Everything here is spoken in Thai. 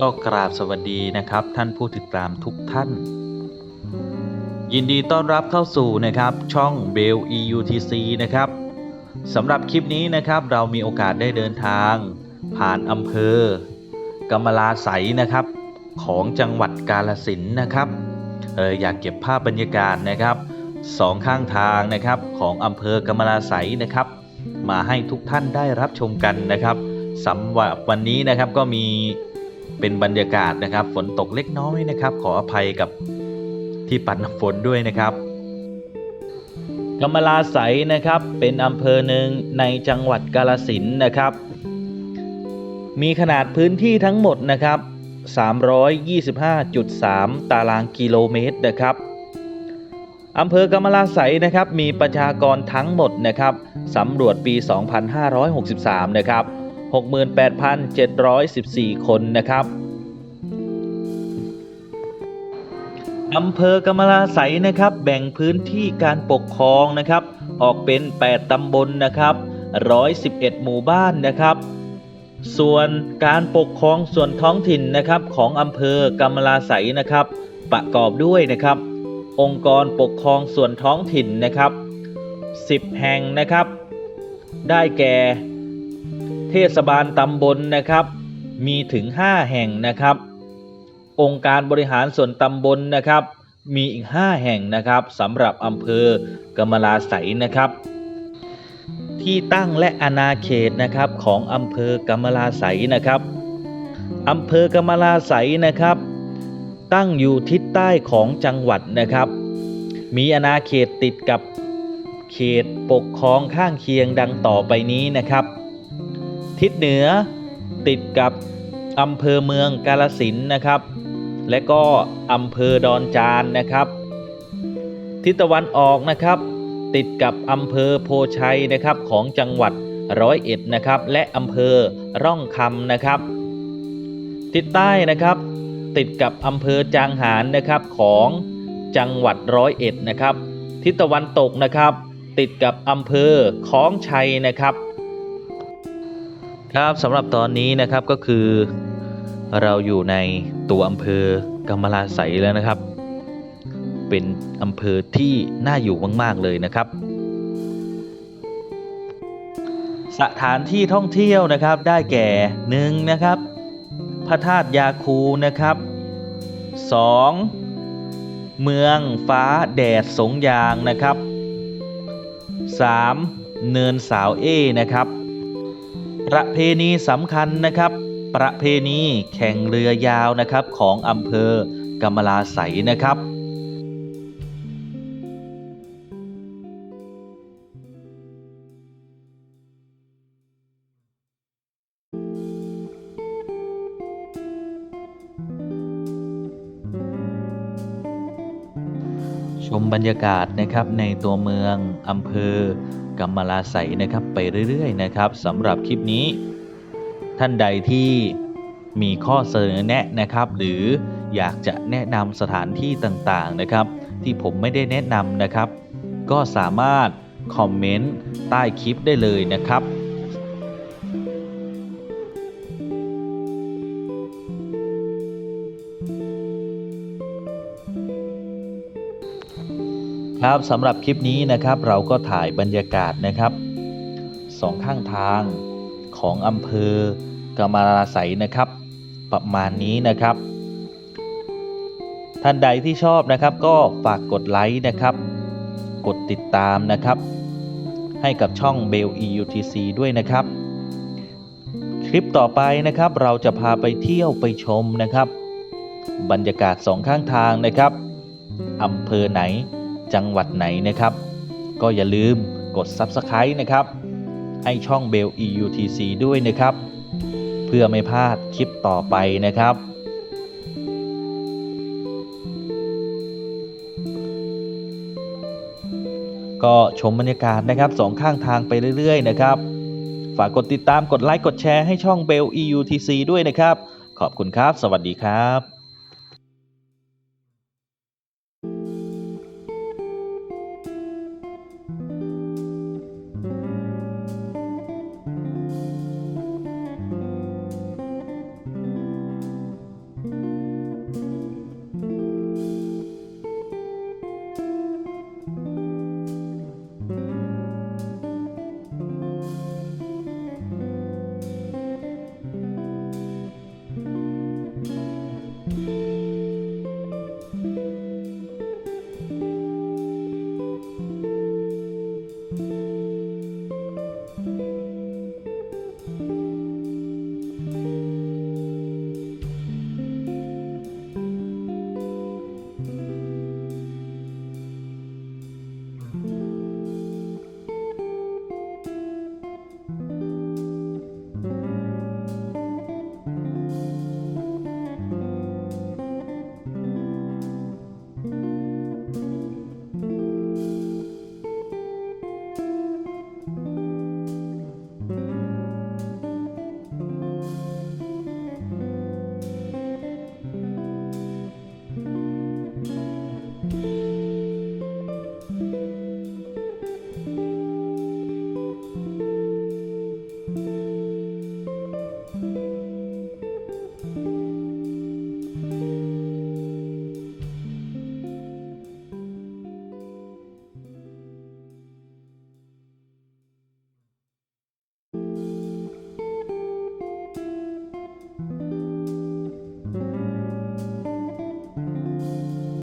ก็กราบสวัสดีนะครับ ท่านผู้ติดตามทุกท่าน ยินดีต้อนรับเข้าสู่นะครับช่อง b e l EUTC นะครับสำหรับคลิปนี้นะครับเรามีโอกาสได้เดินทาง ผ่านอำเภอกำมะลาไสนะครับ ของจังหวัดกาลสินนะครับเอออยากเก็บภาพบรรยากาศนะครับสองข้างทางนะครับของอำเภอกำมะลาไสนะครับ มาให้ทุกท่านได้รับชมกันนะครับสำหรับวันนี้นะครับก็มี เป็นบรรยากาศนะครับ ฝนตกเล็กน้อยนะครับ ขออภัยกับที่ปัดน้ำฝนด้วยนะครับกำมะลาไสนะครับเป็นอำเภอหนึ่งในจังหวัดกาลสินนะครับ มีขนาดพื้นที่ทั้งหมดนะครับ 325.3 ตารางกิโลเมตรนะครับอำเภอกำมะลาไสนะครับมีประชากรทั้งหมดนะครับสำรวจปี 2563 นะครับ 68,714 คนนะครับอำเภอกำมะลาไสนะครับแบ่งพื้นที่การปกครองนะครับ ออกเป็น 8 ตำบลนะครับ 111 หมู่บ้านนะครับ ส่วนการปกครองส่วนท้องถิ่นนะครับของอำเภอกำมะลาไสนะครับ ประกอบด้วยนะครับ องค์กรปกครองส่วนท้องถิ่นนะครับ 10 แห่งนะครับ ได้แก่ เทศบาลตำบลนะครับมีถึง 5 แห่งนะครับ องค์การบริหารส่วนตำบลนะครับ มีอีก 5 แห่งนะครับสำหรับอำเภอกำมะลาไสนะครับ ที่ตั้งและอาณาเขตนะครับของอำเภอกำมะลาไสนะครับอำเภอกำมะลาไสนะครับ ตั้งอยู่ทิศใต้ของจังหวัดนะครับ มีอาณาเขตติดกับเขตปกครองข้างเคียงดังต่อไปนี้นะครับ ทิศเหนือติดกับอำเภอเมืองกาลสินนะครับ และก็อำเภอดอนจานนะครับ ทิศตะวันออกนะครับ ติดกับอำเภอโพชัยนะครับของจังหวัดร้อยเอ็ดนะครับ และอำเภอร่องคำนะครับ ทิศใต้นะครับ ติดกับอำเภอจางหารนะครับของจังหวัดร้อยเอ็ดนะครับ ทิศตะวันตกนะครับ ติดกับอำเภอคล้องชัยนะครับ ครับสำหรับตอนนี้นะครับก็คือ เราอยู่ในตัวอำเภอกำมะลาไสแล้วนะครับ เป็นอำเภอที่น่าอยู่มากๆเลยนะครับ สถานที่ท่องเที่ยวนะครับได้แก่หนึ่งนะครับ พระธาตุยาคูนะครับ 2. เมืองฟ้าแดดสงยางนะครับ 3. เนินสาวเอนะครับ ประเพณีสำคัญนะครับ ประเพณีแข่งเรือยาวนะครับของอำเภอกำมะลาไสนะครับ มบรรยากาศนะครับในตัวเมืองอำเภอกำมะลาไสนะครับไปเรื่อยๆนะครับสำหรับคลิปนี้ ท่านใดที่มีข้อเสนอแนะนะครับ หรืออยากจะแนะนำสถานที่ต่างๆนะครับ ที่ผมไม่ได้แนะนำนะครับ ก็สามารถคอมเมนต์ใต้คลิปได้เลยนะครับ ครับสำหรับคลิปนี้นะครับเราก็ถ่ายบรรยากาศนะครับสองข้างทางของอำเภอกำมะลาไสยนะครับ ประมาณนี้นะครับ ท่านใดที่ชอบนะครับก็ฝากกดไลค์นะครับ กดติดตามนะครับ ให้กับช่อง b e l EUTC ด้วยนะครับ คลิปต่อไปนะครับเราจะพาไปเที่ยวไปชมนะครับ บรรยากาศสองข้างทางนะครับอำเภอไหน จังหวัดไหนนะครับ ก็อย่าลืมกด Subscribe นะครับ ให้ช่อง Bell EUTC ด้วยนะครับ เพื่อไม่พลาดคลิปต่อไปนะครับ ก็ชมบรรยากาศนะครับสองข้างทางไปเรื่อย ๆ นะครับ ฝากกดติดตามกดไลค์กดแชร์ให้ช่อง Bell EUTC ด้วยนะครับ ขอบคุณครับ สวัสดีครับ